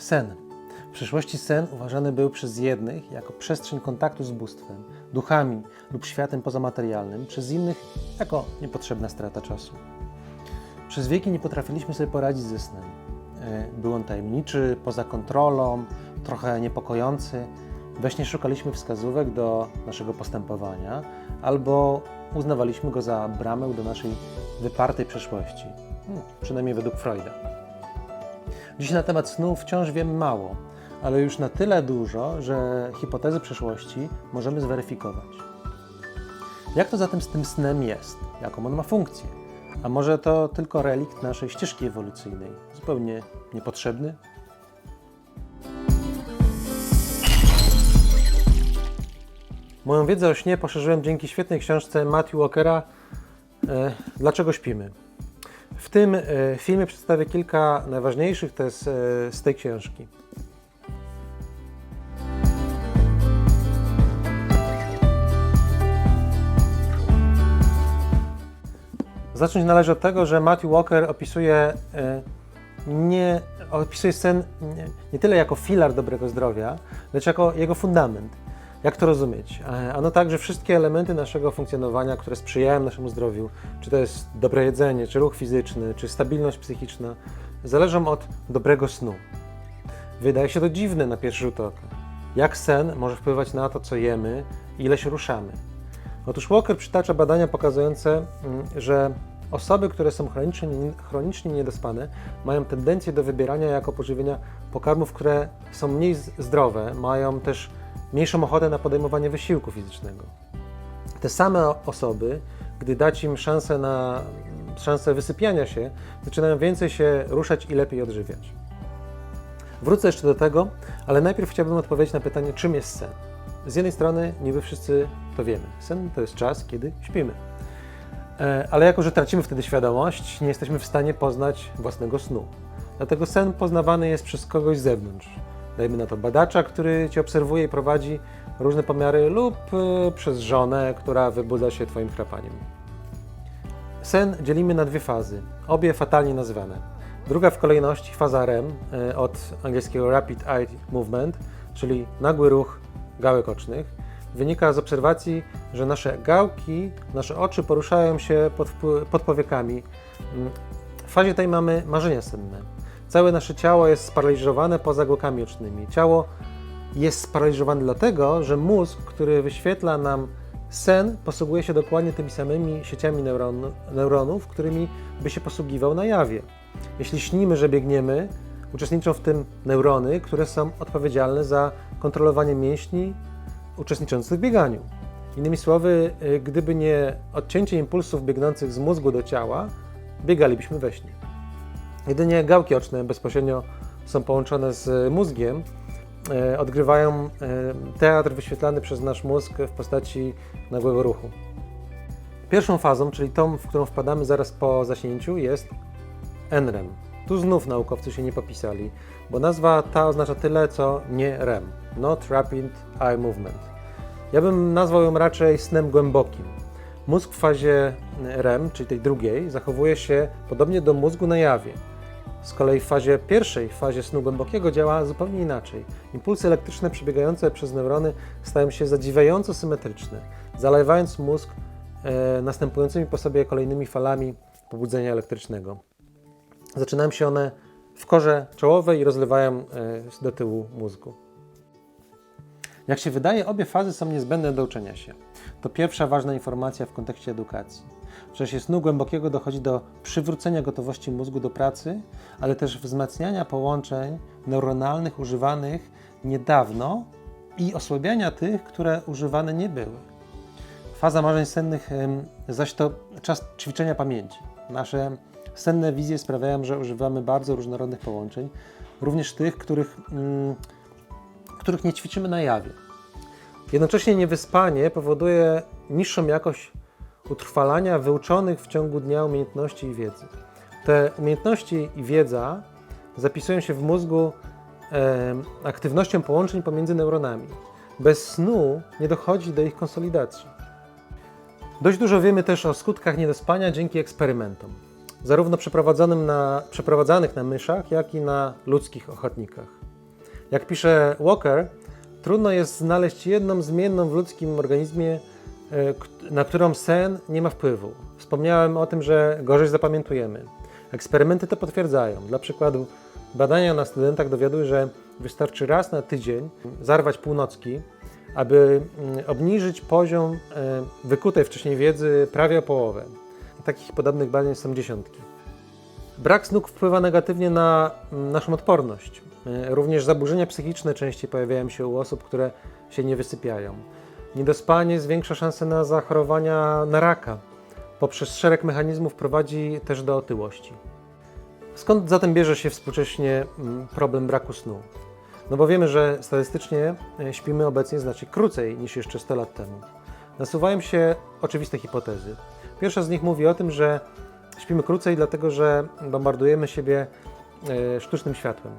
Sen. W przeszłości sen uważany był przez jednych jako przestrzeń kontaktu z bóstwem, duchami lub światem pozamaterialnym, przez innych jako niepotrzebna strata czasu. Przez wieki nie potrafiliśmy sobie poradzić ze snem. E, Był on tajemniczy, poza kontrolą, trochę niepokojący. We śnie szukaliśmy wskazówek do naszego postępowania albo uznawaliśmy go za bramę do naszej wypartej przeszłości. Hmm, przynajmniej według Freuda. Dziś na temat snu wciąż wiemy mało, ale już na tyle dużo, że hipotezy przeszłości możemy zweryfikować. Jak to zatem z tym snem jest? Jaką on ma funkcję? A może to tylko relikt naszej ścieżki ewolucyjnej, zupełnie niepotrzebny? Moją wiedzę o śnie poszerzyłem dzięki świetnej książce Matthew Walkera e, Dlaczego śpimy? W tym e, filmie przedstawię kilka najważniejszych tez e, z tej książki. Zacząć należy od tego, że Matthew Walker opisuje, e, nie, opisuje sen nie, nie tyle jako filar dobrego zdrowia, lecz jako jego fundament. Jak to rozumieć? E, Ano tak, że wszystkie elementy naszego funkcjonowania, które sprzyjają naszemu zdrowiu, czy to jest dobre jedzenie, czy ruch fizyczny, czy stabilność psychiczna, zależą od dobrego snu. Wydaje się to dziwne na pierwszy rzut oka. Jak sen może wpływać na to, co jemy ile się ruszamy? Otóż Walker przytacza badania pokazujące, mm, że osoby, które są chronicznie, chronicznie niedospane, mają tendencję do wybierania jako pożywienia pokarmów, które są mniej zdrowe, mają też mniejszą ochotę na podejmowanie wysiłku fizycznego. Te same osoby, gdy dać im szansę na szansę wysypiania się, zaczynają więcej się ruszać i lepiej odżywiać. Wrócę jeszcze do tego, ale najpierw chciałbym odpowiedzieć na pytanie, czym jest sen. Z jednej strony niby wszyscy to wiemy. Sen to jest czas, kiedy śpimy. E, Ale jako, że tracimy wtedy świadomość, nie jesteśmy w stanie poznać własnego snu. Dlatego sen poznawany jest przez kogoś z zewnątrz. Dajmy na to badacza, który cię obserwuje i prowadzi różne pomiary, lub e, przez żonę, która wybudza się twoim chrapaniem. Sen dzielimy na dwie fazy, obie fatalnie nazywane. Druga w kolejności faza REM, e, od angielskiego Rapid Eye Movement, czyli nagły ruch gałek ocznych, wynika z obserwacji, że nasze gałki, nasze oczy poruszają się pod, pod powiekami. W fazie tej mamy marzenia senne. Całe nasze ciało jest sparaliżowane poza gałkami ocznymi. Ciało jest sparaliżowane dlatego, że mózg, który wyświetla nam sen, posługuje się dokładnie tymi samymi sieciami neuron, neuronów, którymi by się posługiwał na jawie. Jeśli śnimy, że biegniemy, uczestniczą w tym neurony, które są odpowiedzialne za kontrolowanie mięśni uczestniczących w bieganiu. Innymi słowy, y, gdyby nie odcięcie impulsów biegnących z mózgu do ciała, biegalibyśmy we śnie. Jedynie gałki oczne bezpośrednio są połączone z mózgiem, e, odgrywają e, teatr wyświetlany przez nasz mózg w postaci nagłego ruchu. Pierwszą fazą, czyli tą, w którą wpadamy zaraz po zaśnięciu, jest NREM. Tu znów naukowcy się nie popisali, bo nazwa ta oznacza tyle, co nie REM, Not Rapid Eye Movement. Ja bym nazwał ją raczej snem głębokim. Mózg w fazie REM, czyli tej drugiej, zachowuje się podobnie do mózgu na jawie. Z kolei w fazie pierwszej, w fazie snu głębokiego działa zupełnie inaczej. Impulsy elektryczne przebiegające przez neurony stają się zadziwiająco symetryczne, zalewając mózg e, następującymi po sobie kolejnymi falami pobudzenia elektrycznego. Zaczynają się one w korze czołowej i rozlewają e, do tyłu mózgu. Jak się wydaje, obie fazy są niezbędne do uczenia się. To pierwsza ważna informacja w kontekście edukacji. W czasie snu głębokiego dochodzi do przywrócenia gotowości mózgu do pracy, ale też wzmacniania połączeń neuronalnych używanych niedawno i osłabiania tych, które używane nie były. Faza marzeń sennych zaś to czas ćwiczenia pamięci. Nasze senne wizje sprawiają, że używamy bardzo różnorodnych połączeń, również tych, których, mm, których nie ćwiczymy na jawie. Jednocześnie niewyspanie powoduje niższą jakość utrwalania wyuczonych w ciągu dnia umiejętności i wiedzy. Te umiejętności i wiedza zapisują się w mózgu em, aktywnością połączeń pomiędzy neuronami. Bez snu nie dochodzi do ich konsolidacji. Dość dużo wiemy też o skutkach niedospania dzięki eksperymentom, zarówno przeprowadzonym na, przeprowadzanych na myszach, jak i na ludzkich ochotnikach. Jak pisze Walker, trudno jest znaleźć jedną zmienną w ludzkim organizmie, e, na którą sen nie ma wpływu. Wspomniałem o tym, że gorzej zapamiętujemy. Eksperymenty to potwierdzają. Dla przykładu, badania na studentach dowiodły, że wystarczy raz na tydzień zarwać północki, aby mm, obniżyć poziom e, wykutej wcześniej wiedzy prawie o połowę. Takich podobnych badań są dziesiątki. Brak snu wpływa negatywnie na mm, naszą odporność. E, Również zaburzenia psychiczne częściej pojawiają się u osób, które się nie wysypiają. Niedospanie zwiększa szanse na zachorowania na raka. Poprzez szereg mechanizmów prowadzi też do otyłości. Skąd zatem bierze się współcześnie mm, problem braku snu? No bo wiemy, że statystycznie e, śpimy obecnie znacznie krócej niż jeszcze 100 lat temu. Nasuwają się oczywiste hipotezy. Pierwsza z nich mówi o tym, że śpimy krócej, dlatego że bombardujemy siebie e, sztucznym światłem.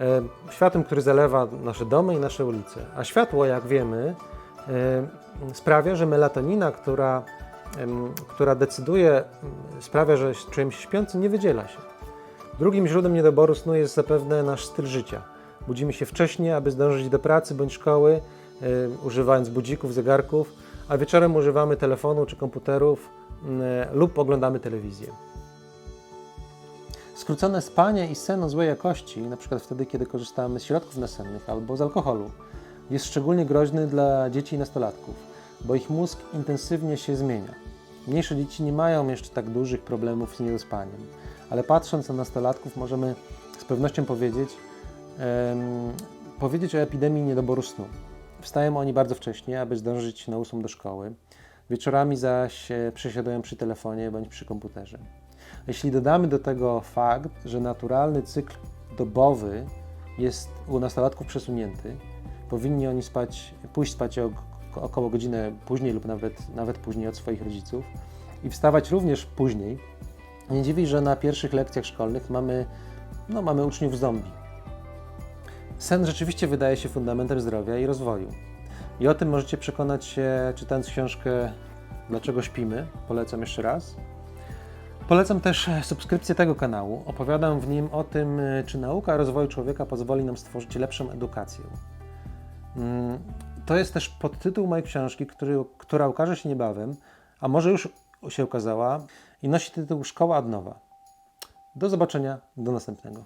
E, Światłem, który zalewa nasze domy i nasze ulice. A światło, jak wiemy, e, sprawia, że melatonina, która, która decyduje, sprawia, że czujemy się śpiący, nie wydziela się. Drugim źródłem niedoboru snu jest zapewne nasz styl życia. Budzimy się wcześniej, aby zdążyć do pracy bądź szkoły, e, używając budzików, zegarków, a wieczorem używamy telefonu czy komputerów lub oglądamy telewizję. Skrócone spanie i sen o złej jakości, przykład wtedy, kiedy korzystamy z środków nasennych albo z alkoholu, jest szczególnie groźny dla dzieci i nastolatków, bo ich mózg intensywnie się zmienia. Mniejsze dzieci nie mają jeszcze tak dużych problemów z niedospaniem, ale patrząc na nastolatków możemy z pewnością powiedzieć, em, powiedzieć o epidemii niedoboru snu. Wstają oni bardzo wcześnie, aby zdążyć na ósmą do szkoły. Wieczorami zaś e, przesiadują przy telefonie bądź przy komputerze. Jeśli dodamy do tego fakt, że naturalny cykl dobowy jest u nastolatków przesunięty, powinni oni spać, pójść spać około godzinę później lub nawet, nawet później od swoich rodziców i wstawać również później, nie dziwi, że na pierwszych lekcjach szkolnych mamy, no, mamy uczniów zombie. Sen rzeczywiście wydaje się fundamentem zdrowia i rozwoju. I o tym możecie przekonać się czytając książkę Dlaczego śpimy? Polecam jeszcze raz. Polecam też e, subskrypcję tego kanału. Opowiadam w nim o tym, e, czy nauka rozwoju człowieka pozwoli nam stworzyć lepszą edukację. Mm, To jest też podtytuł mojej książki, który, która ukaże się niebawem, a może już się ukazała i nosi tytuł Szkoła od nowa. Do zobaczenia, do następnego.